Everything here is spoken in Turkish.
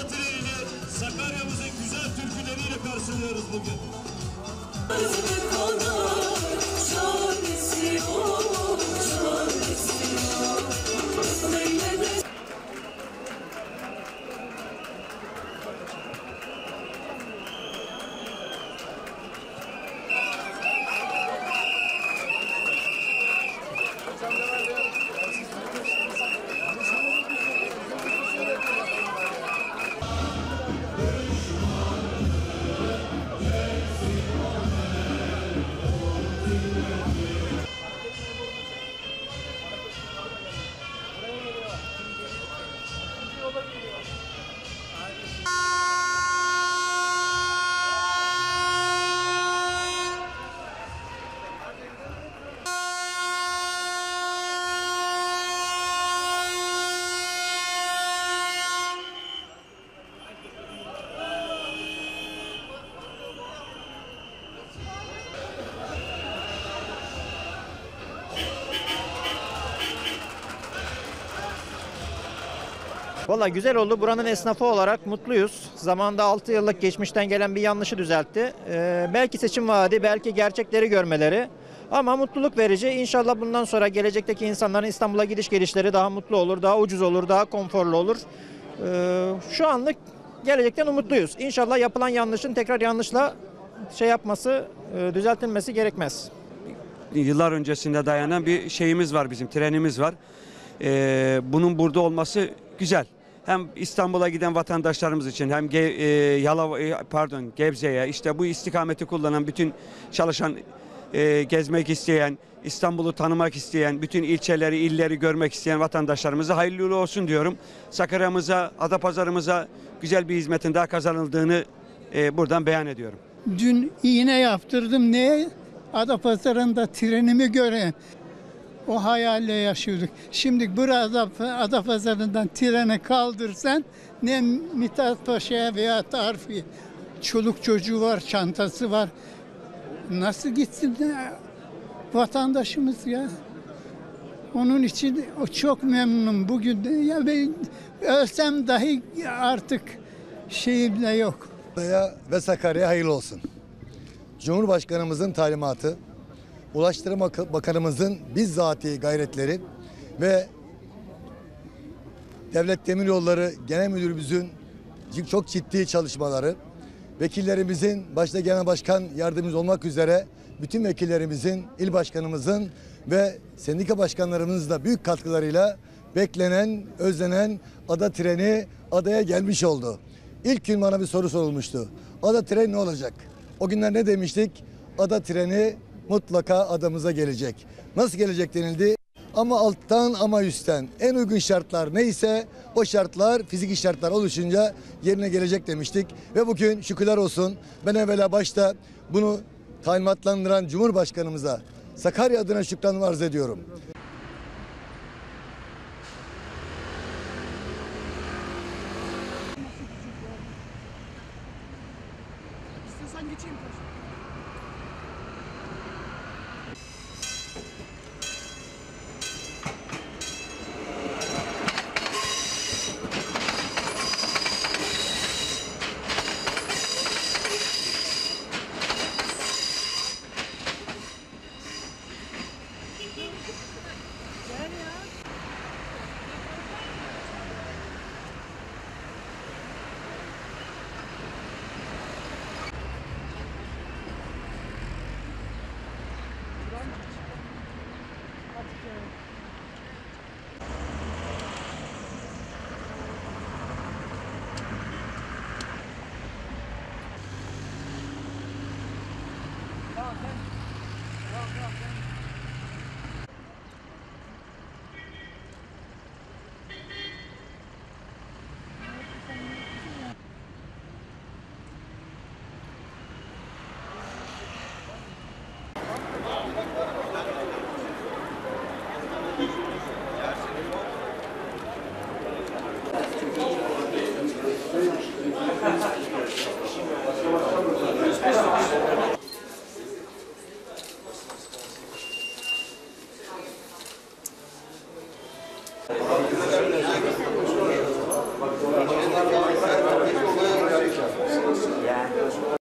Ada treniyle Sakarya'mızın güzel türküleriyle karşılıyoruz bugün. Valla güzel oldu. Buranın esnafı olarak mutluyuz. Zamanında 6 yıllık geçmişten gelen bir yanlışı düzeltti. Ee, belki seçim vaadi, belki gerçekleri görmeleri. Ama mutluluk verici. İnşallah bundan sonra gelecekteki insanların İstanbul'a gidiş gelişleri daha mutlu olur, daha ucuz olur, daha konforlu olur. Ee, şu anlık gelecekten umutluyuz. İnşallah yapılan yanlışın tekrar yanlışla şey yapması, e, düzeltilmesi gerekmez. yıllar öncesinde dayanan bir şeyimiz var bizim trenimiz var. Ee, bunun burada olması güzel. Hem İstanbul'a giden vatandaşlarımız için hem Ge- e, Yalova e, pardon Gebze'ye işte bu istikameti kullanan bütün çalışan e, gezmek isteyen İstanbul'u tanımak isteyen bütün ilçeleri illeri görmek isteyen vatandaşlarımıza hayırlı uğurlu olsun diyorum. Sakarya'mıza Adapazarı'mıza güzel bir hizmetin daha kazanıldığını e, buradan beyan ediyorum. Dün iğne yaptırdım. Neye? Adapazarı'nda trenimi göre. O hayalle yaşıyorduk. Şimdi burada Adapazarı'ndan treni kaldırsan ne Mithat Paşa'ya veya Tarfiye. Çoluk çocuğu var, çantası var. Nasıl gitsin vatandaşımız ya? Onun için çok memnunum bugün. Ya ben ölsem dahi artık şeyim de yok. Ve Sakarya'ya hayırlı olsun. Cumhurbaşkanımızın talimatı, Ulaştırma Bakanımızın bizzati gayretleri ve Devlet Demiryolları Genel Müdürümüzün çok ciddi çalışmaları, vekillerimizin, başta Genel Başkan Yardımcımız olmak üzere bütün vekillerimizin, il başkanımızın ve sendika başkanlarımızın da büyük katkılarıyla beklenen, özlenen ada treni adaya gelmiş oldu. İlk gün bana bir soru sorulmuştu. Ada treni ne olacak? O günler ne demiştik? Ada treni mutlaka adamıza gelecek. Nasıl gelecek denildi? Ama alttan ama üstten en uygun şartlar neyse o şartlar fiziki şartlar oluşunca yerine gelecek demiştik. Ve bugün şükürler olsun ben evvela başta bunu talimatlandıran Cumhurbaşkanımıza Sakarya adına şükranımı arz ediyorum. İstiyorsan geçeyim.